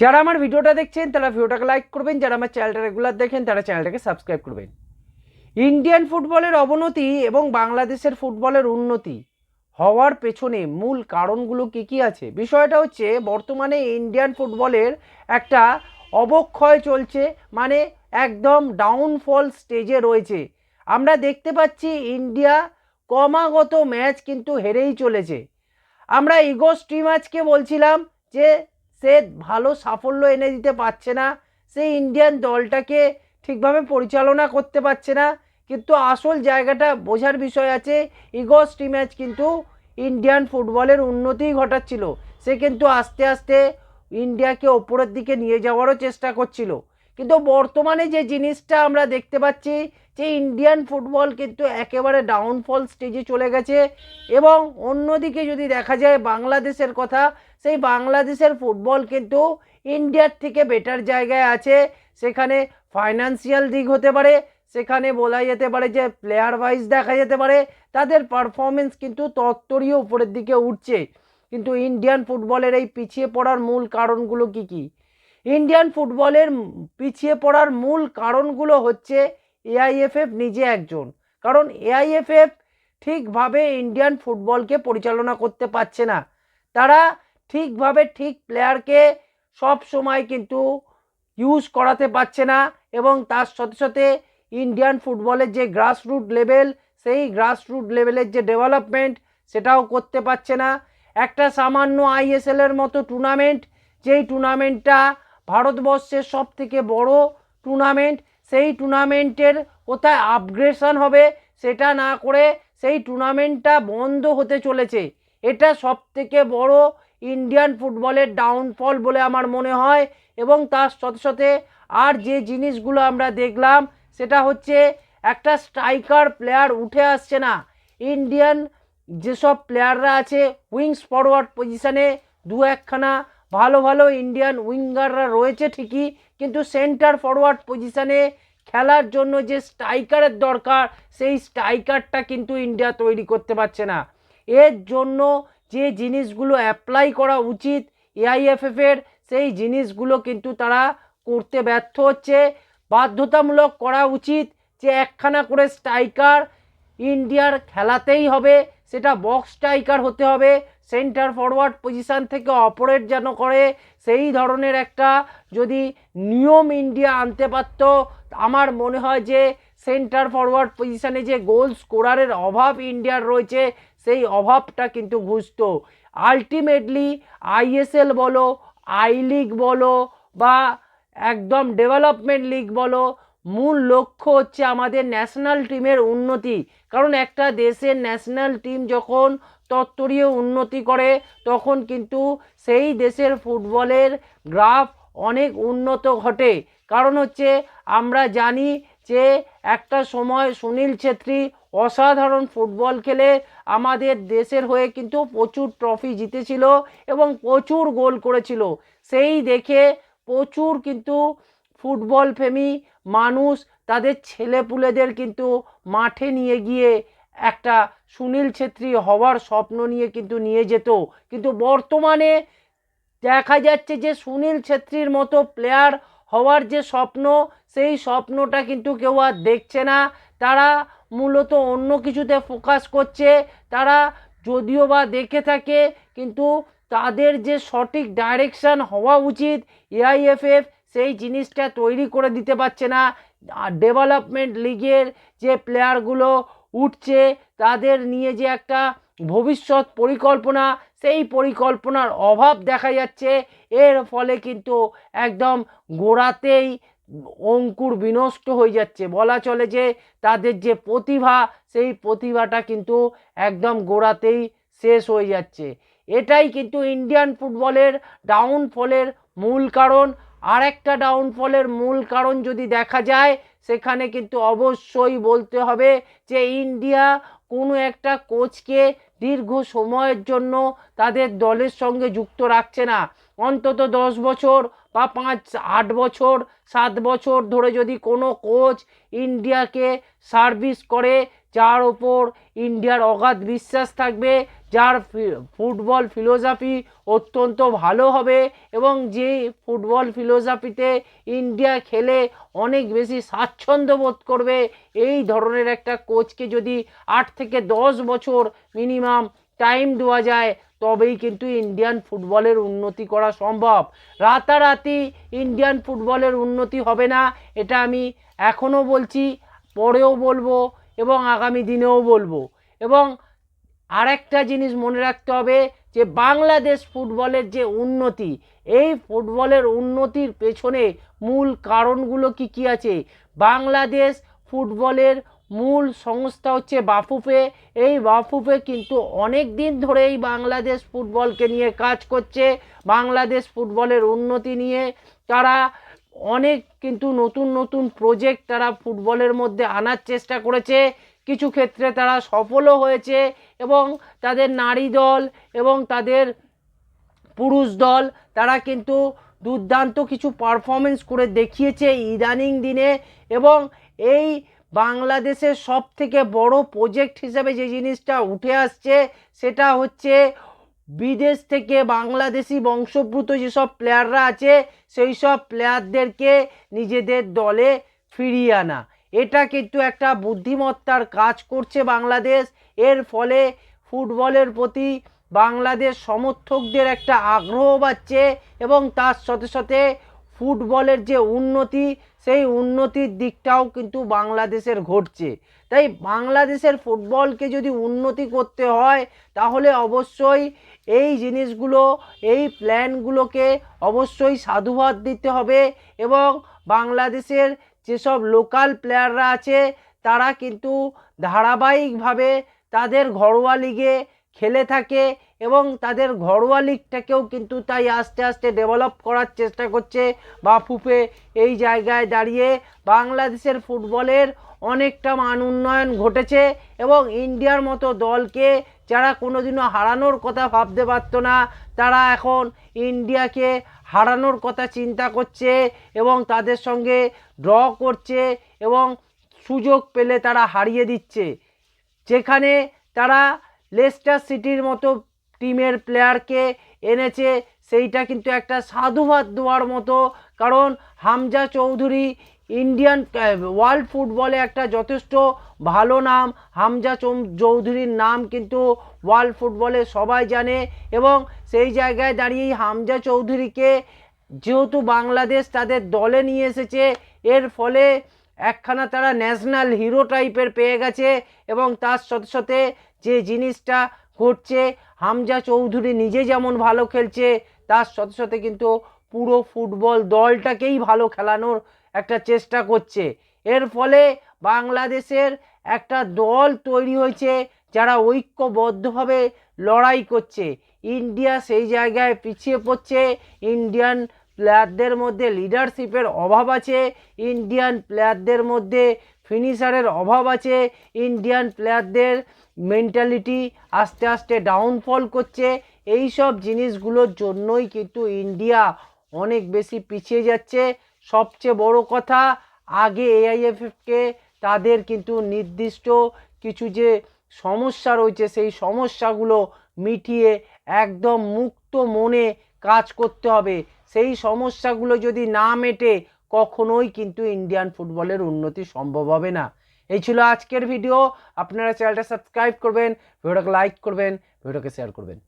যারা আমার ভিডিওটা দেখছেন, তারা ভিডিওটাকে লাইক করবেন। যারা আমার চ্যানেলটা রেগুলার দেখেন, তারা চ্যানেলটাকে সাবস্ক্রাইব করবেন। ইন্ডিয়ান ফুটবলের অবনতি এবং বাংলাদেশের ফুটবলের উন্নতি হওয়ার পেছনে মূল কারণগুলো কী কী আছে? বিষয়টা হচ্ছে, বর্তমানে ইন্ডিয়ান ফুটবলের একটা অবক্ষয় চলছে মানে একদম ডাউনফল স্টেজে রয়েছে। আমরা দেখতে পাচ্ছি ইন্ডিয়া ক্রমাগত ম্যাচ কিন্তু হেরেই চলেছে। আমরা ইগো স্ট্রিম আজকে বলছিলাম যে সে ভালো সাফল্য এনে দিতে পারছে না। সে ইন্ডিয়ান দলটাকে ঠিকভাবে পরিচালনা করতে পারছে না। কিন্তু আসল জায়গাটা বোঝার বিষয় আছে ইগো ম্যাচ কিন্তু ইন্ডিয়ান ফুটবলের উন্নতি ঘটাচ্ছিল। সে কিন্তু আস্তে আস্তে ইন্ডিয়াকে ওপরের দিকে নিয়ে যাওয়ারও চেষ্টা করছিল। কিন্তু বর্তমানে যে জিনিসটা আমরা দেখতে পাচ্ছি, যে ইন্ডিয়ান ফুটবল কিন্তু একেবারে ডাউনফল স্টেজে চলে গেছে এবং অন্যদিকে যদি দেখা যায় বাংলাদেশের কথা, সেই বাংলাদেশের ফুটবল কিন্তু ইন্ডিয়ার থেকে বেটার জায়গায় আছে। সেখানে ফাইন্যান্সিয়াল দিক হতে পারে, সেখানে বলা যেতে পারে যে প্লেয়ার ওয়াইজ দেখা যেতে পারে, তাদের পারফরমেন্স কিন্তু তত্তরীয় উপরের দিকে উঠছে। কিন্তু ইন্ডিয়ান ফুটবলের এই পিছিয়ে পড়ার মূল কারণগুলো কি কি? ইন্ডিয়ান ফুটবলের পিছিয়ে পড়ার মূল কারণগুলো হচ্ছে এআইএফএফ নিজে একজন। কারণ এআইএফএফ ঠিকভাবে ইন্ডিয়ান ফুটবলকে পরিচালনা করতে পারছে না। তারা ঠিকভাবে ঠিক প্লেয়ারকে সব সময় কিন্তু ইউজ করাতে পারছে না এবং তার সাথে সাথে ইন্ডিয়ান ফুটবলের যে গ্রাসরুট লেভেল সেই গ্রাসরুট লেভেলের যে ডেভেলপমেন্ট সেটাও করতে পারছে না। একটা সামান্য আইএসএলের মতো টুর্নামেন্ট যেই টুর্নামেন্টটা ভারতবর্ষের সব থেকে বড় টুর্নামেন্ট সেই টুর্নামেন্টের কোথায় আপগ্রেশন হবে সেটা না করে সেই টুর্নামেন্টটা বন্ধ হতে চলেছে। এটা সব থেকে বড় ইন্ডিয়ান ফুটবলের ডাউনফল বলে আমার মনে হয় এবং তার সাথে সাথে আর যে জিনিসগুলো আমরা দেখলাম সেটা হচ্ছে একটা স্ট্রাইকার প্লেয়ার উঠে আসছে না। ইন্ডিয়ান যেসব প্লেয়াররা আছে উইংস ফরওয়ার্ড পজিশানে দু একখানা ভালো ভালো ইন্ডিয়ান উইঙ্গাররা রয়েছে ঠিকই, কিন্তু সেন্টার ফরওয়ার্ড পজিশানে খেলার জন্য যে স্ট্রাইকারের দরকার, সেই স্ট্রাইকারটা কিন্তু ইন্ডিয়া তৈরি করতে পারছে না। এর জন্য যে জিনিসগুলো অ্যাপ্লাই করা উচিত এআইএফএফের সেই জিনিসগুলো কিন্তু তারা করতে ব্যর্থ হচ্ছে। বাধ্যতামূলক করা উচিত যে একখানা করে স্ট্রাইকার ইন্ডিয়ার খেলাতেই হবে, সেটা বক্স স্ট্রাইকার হতে হবে সেন্টার ফরওয়ার্ড পজিশান থেকে অপারেট যেন করে, সেই ধরনের একটা যদি নিয়ম ইন্ডিয়া আনতে পারত, আমার মনে হয় যে সেন্টার ফরওয়ার্ড পজিশানে যে গোল স্কোরারের অভাব ইন্ডিয়ার রয়েছে, সেই অভাবটা কিন্তু ঘুষত। আলটিমেটলি আইএসএল বলো, আই লিগ বলো, বা একদম ডেভেলপমেন্ট লিগ বলো মূল লক্ষ্য হচ্ছে আমাদের ন্যাশনাল টিমের উন্নতি। কারণ একটা দেশের ন্যাশনাল টিম যখন তত্তরীয় উন্নতি করে, তখন কিন্তু সেই দেশের ফুটবলের গ্রাফ অনেক উন্নত ঘটে। কারণ হচ্ছে আমরা জানি যে একটা সময় সুনীল ছেত্রী অসাধারণ ফুটবল খেলে আমাদের দেশের হয়ে কিন্তু প্রচুর ট্রফি জিতেছিল এবং প্রচুর গোল করেছিল। সেই দেখে প্রচুর কিন্তু ফুটবল প্রেমী মানুষ তাদের ছেলেপুলেদের কিন্তু মাঠে নিয়ে গিয়ে একটা সুনীল ছেত্রী হওয়ার স্বপ্ন নিয়ে কিন্তু নিয়ে যেত। কিন্তু বর্তমানে দেখা যাচ্ছে যে সুনীল ছেত্রীর মতো প্লেয়ার হওয়ার যে স্বপ্ন, সেই স্বপ্নটা কিন্তু কেউ আর দেখছে না। তারা মূলত অন্য কিছুতে ফোকাস করছে। তারা যদিও বা দেখে থাকে, কিন্তু তাদের যে সঠিক ডাইরেকশান হওয়া উচিত এআইএফএফ সেই জিনিসটা তৈরি করে দিতে পারছে না। ডেভেলপমেন্ট লিগের যে প্লেয়ারগুলো উঠছে, তাদের নিয়ে যে একটা ভবিষ্যৎ পরিকল্পনা, সেই পরিকল্পনার অভাব দেখা যাচ্ছে। এর ফলে কিন্তু একদম গোড়াতেই অঙ্কুর বিনষ্ট হয়ে যাচ্ছে। বলা চলে যে তাদের যে প্রতিভা, সেই প্রতিভাটা কিন্তু একদম গোড়াতেই শেষ হয়ে যাচ্ছে। এটাই কিন্তু ইন্ডিয়ান ফুটবলের ডাউনফলের মূল কারণ। আর একটা ডাউনফলের মূল কারণ যদি দেখা যায়, সেখানে কিন্তু অবশ্যই বলতে হবে যে ইন্ডিয়া কোনো একটা কোচকে দীর্ঘ সময়ের জন্য তাদের দলের সঙ্গে যুক্ত রাখছে না। অন্তত দশ বছর বা পাঁচ, আট বছর, সাত বছর ধরে যদি কোনো কোচ ইন্ডিয়াকে সার্ভিস করে যার ওপর ইন্ডিয়ার অগাধ বিশ্বাস থাকবে, যার ফুটবল ফিলোসফি অত্যন্ত ভালো হবে এবং যে ফুটবল ফিলোসফিতে ইন্ডিয়া খেলে অনেক বেশি স্বাচ্ছন্দ্য বোধ করবে, এই ধরনের একটা কোচকে যদি আট থেকে দশ বছর মিনিমাম টাইম দেওয়া যায়, তবেই কিন্তু ইন্ডিয়ান ফুটবলের উন্নতি করা সম্ভব। রাতারাতি ইন্ডিয়ান ফুটবলের উন্নতি হবে না, এটা আমি এখনও বলছি, পরেও বলব এবং আগামী দিনেও বলব। এবং আরেকটা জিনিস মনে রাখতে হবে যে, বাংলাদেশ ফুটবলের যে উন্নতি, এই ফুটবলের উন্নতির পেছনে মূল কারণগুলো কি কি আছে? বাংলাদেশ ফুটবলের মূল সংস্থা হচ্ছে বাফুফে। এই বাফুফে কিন্তু অনেক দিন ধরেই বাংলাদেশ ফুটবলকে নিয়ে কাজ করছে, বাংলাদেশ ফুটবলের উন্নতি নিয়ে। তারা অনেক কিন্তু নতুন নতুন প্রজেক্ট তারা ফুটবলের মধ্যে আনার চেষ্টা করেছে। কিছু ক্ষেত্রে তারা সফলও হয়েছে এবং তাদের নারী দল এবং তাদের পুরুষ দল তারা কিন্তু দুর্দান্ত কিছু পারফরমেন্স করে দেখিয়েছে ইদানিং দিনে এবং এই বাংলাদেশের সব থেকে বড় প্রজেক্ট হিসেবে যে জিনিসটা উঠে আসছে সেটা হচ্ছে বিদেশ থেকে বাংলাদেশি বংশোদ্ভূত যেসব প্লেয়াররা আছে সেই সব প্লেয়ারদেরকে নিজেদের দলে ফিরিয়ে আনা। এটা কিন্তু একটা বুদ্ধিমত্তার কাজ করছে বাংলাদেশ। এর ফলে ফুটবলের প্রতি বাংলাদেশ সমর্থকদের একটা আগ্রহ বাড়ছে এবং তার সাথে সাথে ফুটবলের যে উন্নতি, সেই উন্নতির দিকটাও কিন্তু বাংলাদেশের ঘটছে। তাই বাংলাদেশের ফুটবলকে যদি উন্নতি করতে হয়, তাহলে অবশ্যই এই জিনিসগুলো, এই প্ল্যানগুলোকে অবশ্যই সাধুবাদ দিতে হবে এবং বাংলাদেশের যেসব লোকাল প্লেয়াররা আছে, তারা কিন্তু ধারাবাহিকভাবে তাদের ঘরোয়া লিগে খেলে থাকে এবং তাদের ঘরোয়া লিগটাকেও কিন্তু তাই আস্তে আস্তে ডেভেলপ করার চেষ্টা করছে বা বাফুফে এই জায়গায় দাঁড়িয়ে বাংলাদেশের ফুটবলের অনেকটা মান উন্নয়ন ঘটেছে এবং ইন্ডিয়ার মতো দলকে যারা কোনোদিনও হারানোর কথা ভাবতে পারতো না, তারা এখন ইন্ডিয়াকে হারানোর কথা চিন্তা করছে এবং তাদের সঙ্গে ড্র করছে এবং সুযোগ পেলে তারা হারিয়ে দিচ্ছে। যেখানে তারা লেস্টার সিটির মতো টিমের প্লেয়ারকে এনেছে, সেইটা কিন্তু একটা সাধুবাদ দেওয়ার মতো। কারণ হামজা চৌধুরী ইন্ডিয়ান ওয়ার্ল্ড ফুটবলে একটা যথেষ্ট ভালো নাম। হামজা চৌধুরীর নাম কিন্তু ওয়ার্ল্ড ফুটবলে সবাই জানে এবং সেই জায়গায় দাঁড়িয়েই হামজা চৌধুরীকে যেহেতু বাংলাদেশ তাদের দলে নিয়ে এসেছে, এর ফলে একখানা তারা ন্যাশনাল হিরো টাইপের পেয়ে গেছে এবং তার সাথে সাথে যে জিনিসটা ঘটছে, হামজা চৌধুরী নিজে যেমন ভালো খেলছে, তার সাথে সাথে কিন্তু পুরো ফুটবল দলটাকেই ভালো খেলানোর একটা চেষ্টা করছে। এর ফলে বাংলাদেশের একটা দল তৈরি হয়েছে যারা ঐক্যবদ্ধভাবে লড়াই করছে। ইন্ডিয়া সেই জায়গায় পিছিয়ে পড়ছে। ইন্ডিয়ান প্লেয়ারদের মধ্যে লিডারশিপের অভাব আছে। ইন্ডিয়ান প্লেয়ারদের মধ্যে ফিনিশারের অভাব আছে। ইন্ডিয়ান প্লেয়ারদের মেন্টালিটি আস্তে আস্তে ডাউনফল করছে। এই সব জিনিসগুলোর জন্যই কিন্তু ইন্ডিয়া অনেক বেশি পিছিয়ে যাচ্ছে। সবচেয়ে বড় কথা, আগে এআইএফএফকে তাদের কিন্তু নির্দিষ্ট কিছু যে সমস্যা রয়েছে, সেই সমস্যাগুলো মিটিয়ে একদম মুক্ত মনে কাজ করতে হবে। সেই সমস্যাগুলো যদি না মেটে, কখনোই কিন্তু ইন্ডিয়ান ফুটবলের উন্নতি সম্ভব হবে না। এই ছিল আজকের ভিডিও আপনারা চ্যানেলটা সাবস্ক্রাইব করবেন ভিডিওটাকে লাইক করবেন ভিডিওকে শেয়ার করবেন।